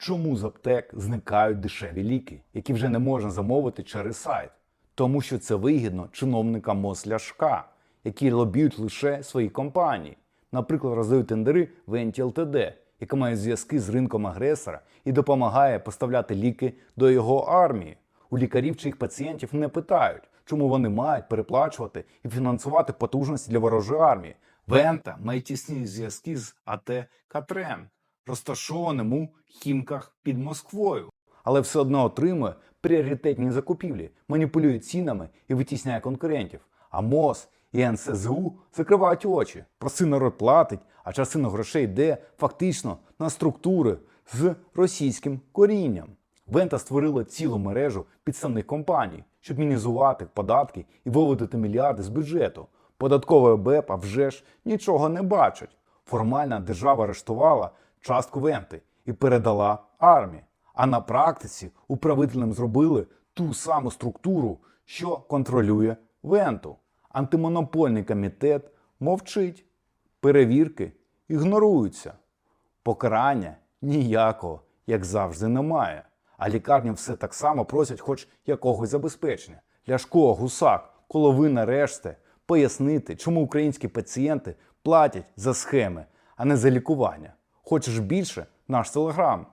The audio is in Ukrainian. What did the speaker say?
Чому з аптек зникають дешеві ліки, які вже не можна замовити через сайт? Тому що це вигідно чиновникам МОЗ Ляшка, які лобіють лише свої компанії. Наприклад, роздають тендери Венті ЛТД, яка має зв'язки з ринком агресора і допомагає поставляти ліки до його армії. У лікарів чи їх пацієнтів не питають, чому вони мають переплачувати і фінансувати потужності для ворожої армії. Вента має тісні зв'язки з АТ Катрен, розташованим у Хімках під Москвою. Але все одно отримує пріоритетні закупівлі, маніпулює цінами і витісняє конкурентів. А МОЗ і НСЗУ закривають очі. Простий народ платить, а частина грошей йде фактично на структури з російським корінням. Вента створила цілу мережу підставних компаній, щоб мінізувати податки і виводити мільярди з бюджету. Податкова БЕП, вже ж нічого не бачить. Формально держава арештувала частку Венти і передала армії. А на практиці управителям зробили ту саму структуру, що контролює Венту. Антимонопольний комітет мовчить, перевірки ігноруються. Покарання ніякого, як завжди, немає. А лікарні все так само просять хоч якогось забезпечення. Ляшко, гусак, коловина решти пояснити, чому українські пацієнти платять за схеми, а не за лікування. Хочеш більше? Наш телеграм.